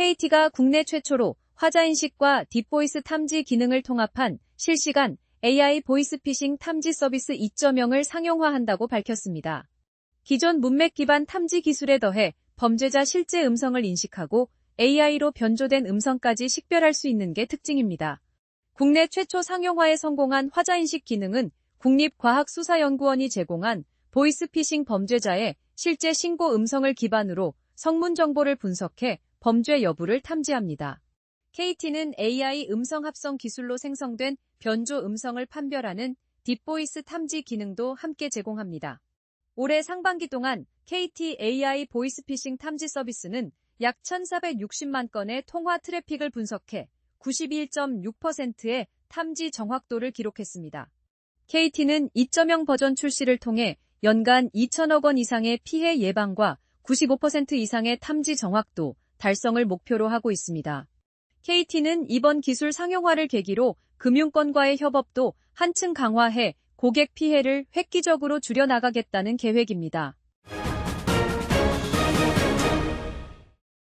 KT가 국내 최초로 화자인식과 딥보이스 탐지 기능을 통합한 실시간 AI 보이스피싱 탐지 서비스 2.0을 상용화한다고 밝혔습니다. 기존 문맥 기반 탐지 기술에 더해 범죄자 실제 음성을 인식하고 AI로 변조된 음성까지 식별할 수 있는 게 특징입니다. 국내 최초 상용화에 성공한 화자인식 기능은 국립과학수사연구원이 제공한 보이스피싱 범죄자의 실제 신고 음성을 기반으로 성문 정보를 분석해 범죄 여부를 탐지합니다. KT는 AI 음성 합성 기술로 생성된 변조 음성을 판별하는 딥보이스 탐지 기능도 함께 제공합니다. 올해 상반기 동안 KT AI 보이스피싱 탐지 서비스는 약 1,460만 건의 통화 트래픽을 분석해 91.6%의 탐지 정확도를 기록했습니다. KT는 2.0 버전 출시를 통해 연간 2천억 원 이상의 피해 예방과 95% 이상의 탐지 정확도 달성을 목표로 하고 있습니다. KT는 이번 기술 상용화를 계기로 금융권과의 협업도 한층 강화해 고객 피해를 획기적으로 줄여나가겠다는 계획입니다.